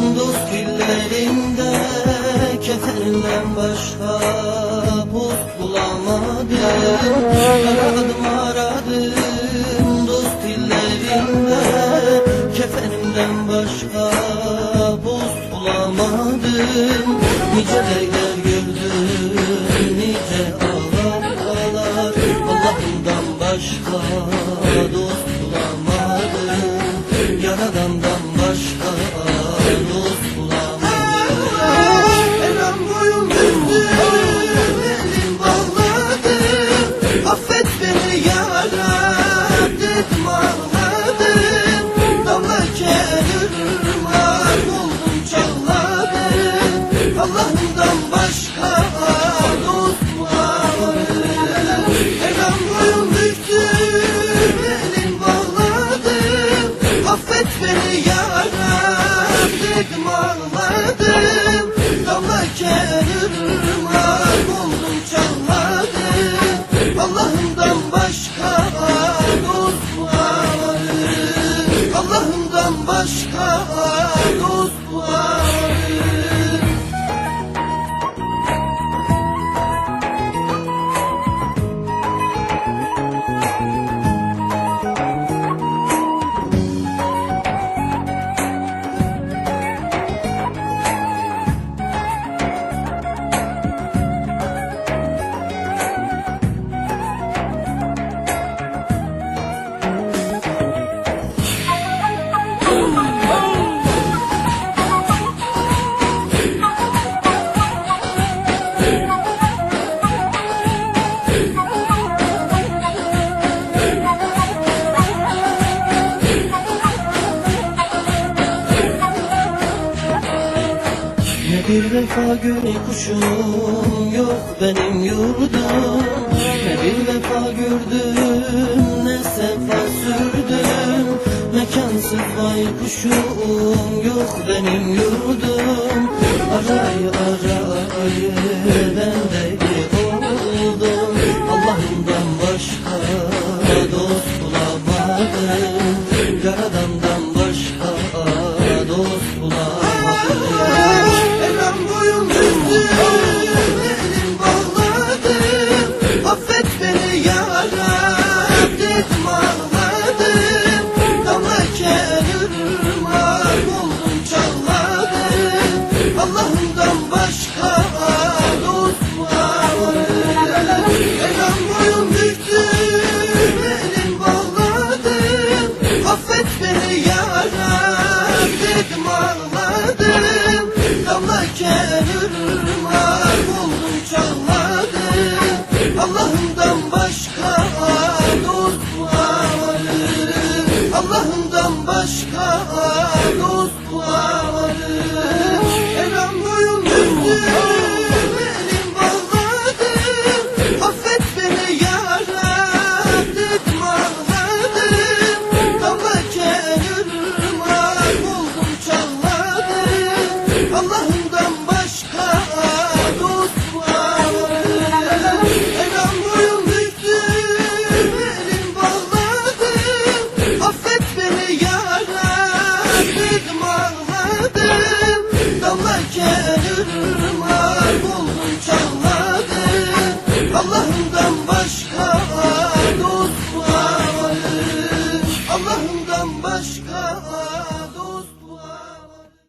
Gündüz güllerinde kefenden başka buz bulamadım Aradım aradım dost dillerinde kefenden başka buz bulamadım Nice derler gördüm nice ağlar ağlar Allah'ımdan başka dost Ne bir vefa gördü kuşum yok benim yurdum Ne bir vefa gördüm ne sefa sürdüm. Mekansız vay kuşum yok benim yurdum. Arayı arayı ben de the young. Başka